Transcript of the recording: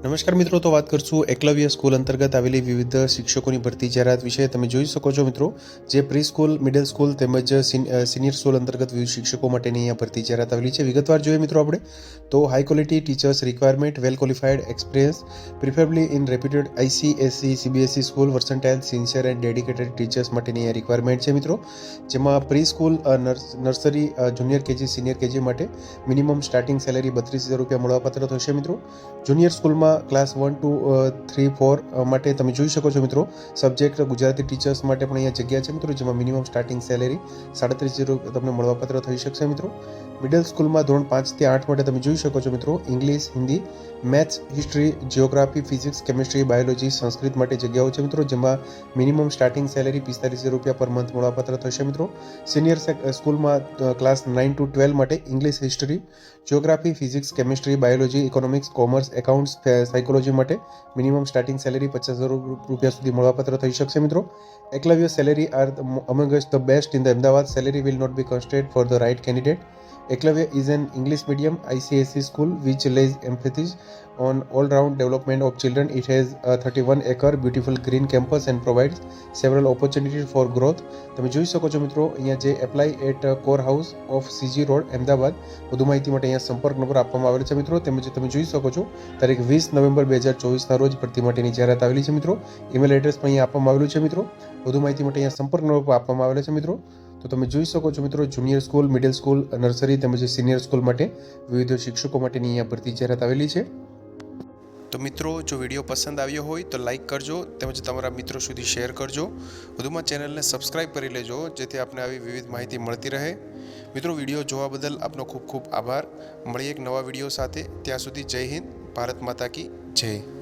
નમસ્કાર મિત્રો, તો વાત કરશું એકલવ્ય સ્કૂલ અંતર્ગત આવેલી વિવિધ શિક્ષકોની ભરતી જાહેરાત વિશે. તમે જોઈ શકો છો મિત્રો, જે પ્રી સ્કૂલ મિડલ સ્કૂલ તેમજ સિનિયર સ્કૂલ અંતર્ગત વિવિધ શિક્ષકો માટેની અહીંયા ભરતી જાહેરાત આવેલી છે. વિગતવાર જોઈએ મિત્રો આપણે, તો high quality teachers requirement well qualified experience preferably in reputed ICSE CBSE school versatile sincere and dedicated teachers માટેની અહીંયા રિક્વાયરમેન્ટ છે મિત્રો. જેમાં pre school nursery junior KG, senior KG માટે મિનિમમ સ્ટાર્ટિંગ સેલેરી બત્રીસ હજાર રૂપિયા મળવાપાત્ર થશે મિત્રો. જુનિયર સ્કૂલમાં class one two three four માટે તમે જોઈ શકો છો મિત્રો સબ્જેક્ટ ગુજરાતી ટીચર્સ માટે પણ અહીંયા જગ્યા છે મિત્રો, જેમાં મિનિમમ સ્ટાર્ટિંગ સેલેરી સાડત્રીસ હજાર તમને મળવાપાત્ર થઈ શકશે મિત્રો. મિડલ સ્કૂલમાં ધોરણ પાંચથી આઠ માટે તમે જોઈ શકો છો મિત્રો English Hindi maths history geography physics chemistry biology Sanskrit માટે જગ્યાઓ છે મિત્રો, જેમાં મિનિમમ સ્ટાર્ટિંગ સેલેરી પિસ્તાલીસ હજાર રૂપિયા પર મંથ મળવાપાત્ર થશે મિત્રો. સિનિયર સ્કૂલમાં ક્લાસ નાઇન ટુ ટ્વેલ્વ માટે English history geography physics chemistry biology economics commerce accounts psychology માટે મિનિમમ સ્ટાર્ટિંગ સેલેરી પચાસ હજાર રૂપિયા સુધી મળવાપાત્ર થઈ શકશે, મિત્રો. Eklavya salary are among the best in the Ahmedabad salary will not be constrained for the right candidate Eklavya is an English medium ICSE school which lays emphasis on all-round development of children. It has a 31 acre, beautiful green campus and provides several opportunities for. તમે જોઈ શકો છો, મિત્રો, અહીંયા જે apply at core house of CG road Ahmedabad વધુ માહિતી માટે અહીંયા સંપર્ક નંબર આપવામાં આવેલ છે, મિત્રો. તેમજ તમે જોઈ શકો છો, તારીખ વીસ નવેમ્બર બે હજાર ચોવીસના રોજ ભરતી માટેની જાહેરાત આવેલી છે મિત્રો. ઈમેલ એડ્રેસ પણ અહીંયા આપવામાં આવેલું છે મિત્રો. વધુ માહિતી માટે અહીંયા સંપર્ક નંબર આપવામાં આવેલો છે મિત્રો. તો તમે જોઈ શકો છો મિત્રો junior school middle school nursery તેમજ સિનિયર સ્કૂલ માટે વિવિધ શિક્ષકો માટેની અહીંયા ભરતી જાહેરાત આવેલી છે. તો મિત્રો, જો વીડિયો પસંદ આવ્યો હોય તો લાઇક કરજો તેમજ તમારા મિત્રો સુધી શેર કરજો. વધુમાં ચેનલને સબસ્ક્રાઇબ કરી લેજો, જેથી આપને આવી વિવિધ માહિતી મળતી રહે. મિત્રો, વીડિયો જોવા બદલ આપનો ખૂબ ખૂબ આભાર. મળીએ એક નવા વીડિયો સાથે. ત્યાં સુધી જય હિન્દ. ભારત માતા કી જય.